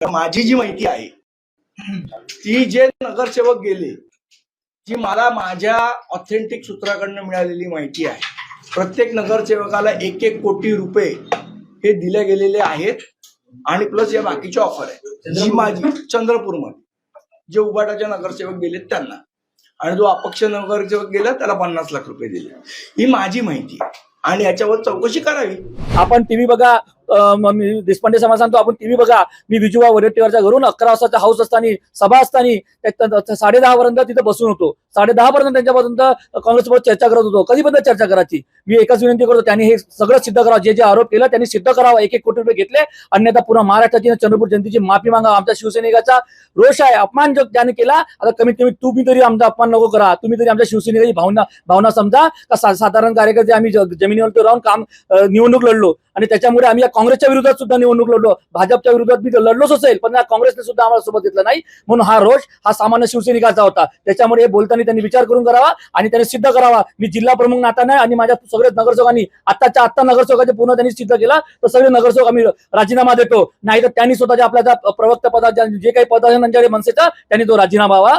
माझी जी माहिती आहे ती जे नगरसेवक गेले जी मला माझ्या ऑथेंटिक सूत्राकडनं मिळालेली माहिती आहे. प्रत्येक नगरसेवकाला एक एक कोटी रुपये हे दिले गेलेले आहेत आणि प्लस या बाकीच्या ऑफर आहे जी माझी चंद्रपूरमध्ये जे उबाटाचे नगरसेवक गेलेत त्यांना. आणि जो अपक्ष नगरसेवक गेला त्याला पन्नास लाख रुपये दिले. ही माझी माहिती आणि याच्यावर चौकशी करावी. आपण टीव्ही बघा देशपांडे समाज सांगतो आपण टीव्ही बघा. मी विजुवा वडेट्टीवरच्या घरून अकरा वाजता हाऊस असताना सभा असताना साडे दहा पर्यंत तिथे बसून होतो. साडे दहा पर्यंत त्यांच्यापर्यंत काँग्रेससोबत चर्चा करत होतो. कधीपर्यंत चर्चा करायची. मी एकाच विनंती करतो त्यांनी हे सगळं सिद्ध करावं. जे जे आरोप केला त्यांनी सिद्ध करावा. एक एक कोटी रुपये घेतले. अन्यथा पुन्हा महाराष्ट्राची चंद्रपूर जनतेची माफी मागा. आमच्या शिवसैनिकाचा रोष आहे. अपमान जो त्याने केला आता कमीत कमी तुम्ही तरी आमचा अपमान नको करा. तुम्ही तरी आमच्या शिवसैनिकाची भावना भावना समजा. का सा- साधारण कार्यकर्ते आम्ही जमिनीवर जमिनीवरती राहून काम निवडणूक लढलो. आणि त्याच्यामुळे आम्ही या काँग्रेसच्या विरोधात सुद्धा निवडणूक लढलो भाजपच्या विरोधात मी लढलोच असेल पण काँग्रेसने सुद्धा आम्हाला सोबत घेतलं नाही. म्हणून हा रोष हा सामान्य शिवसैनिकाचा होता. त्याच्यामुळे हे बोलताना त्यांनी विचार करून करावा आणि त्यांनी सिद्ध करावा. मी जिल्हा प्रमुख नाताने आणि माझ्या सगळ्या नगरसेवकांनी आत्ताच्या आत्ता नगरसेवकाचे पूर्ण त्यांनी सिद्ध केला. तर सगळे नगरसेवक आम्ही राजीनामा देतो. नाही तर त्यांनी स्वतःच्या आपल्या ज्या प्रवक्ता जे काही पद आहे त्यांच्या मनसेचा त्यांनी तो राजीनामा व्हावा.